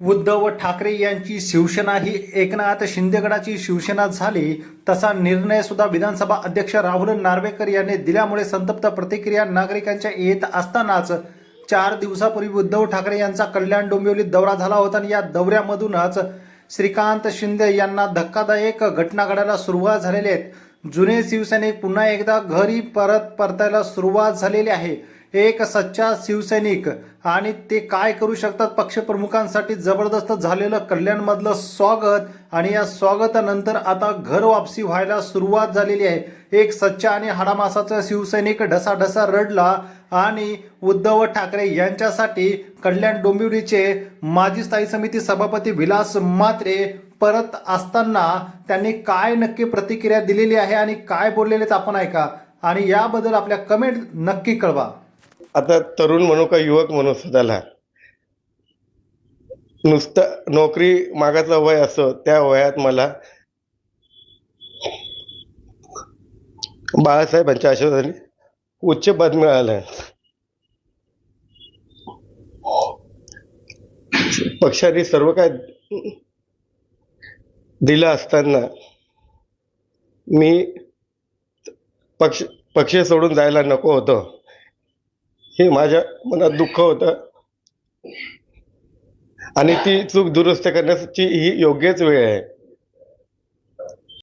उद्धव ठाकरे यांची शिवसेना ही एकनाथ शिंदेगडाची शिवसेना झाली तसा निर्णय सुद्धा विधानसभा अध्यक्ष राहुल नार्वेकर यांनी दिल्यामुळे संतप्त प्रतिक्रिया नागरिकांच्या येत असतानाच चार दिवसापूर्वी उद्धव ठाकरे यांचा कल्याण डोंबिवलीत दौरा झाला होता आणि या दौऱ्यामधूनच श्रीकांत शिंदे यांना धक्कादायक घटना घडायला सुरुवात झालेली आहेत जुने शिवसैनिक पुन्हा एकदा घरी परत परतायला सुरुवात झालेली आहे. एक सच्चा शिवसैनिक. आणि ते काय करू शकतात? पक्षप्रमुखांसाठी जबरदस्त झालेलं कल्याणमधलं स्वागत. आणि या स्वागतानंतर आता घर वापसी व्हायला सुरुवात झालेली आहे. एक सच्चा आणि हाडामासाचा शिवसैनिक ढसाढसा रडला. आणि उद्धव ठाकरे यांच्यासाठी कल्याण डोंबिवलीचे माजी स्थायी समिती सभापती विलास मात्रे परत असताना त्यांनी काय नक्की प्रतिक्रिया दिलेली आहे? आणि काय बोललेलेत आपण ऐका. आणि याबद्दल आपल्या कमेंट नक्की कळवा. आता तरुण म्हणू का युवक म्हणू स्वतःला नुसतं नोकरी मागाचं वय असो त्या वयात मला बाळासाहेबांच्या आशीर्वादाने उच्च पद मिळालं पक्षाने सर्व काय दिलं असताना मी पक्ष पक्ष सोडून जायला नको होतं. हे माझ्या मनात दुःख होतं. आणि ती चूक दुरुस्त करण्याची ही योग्यच वेळ आहे.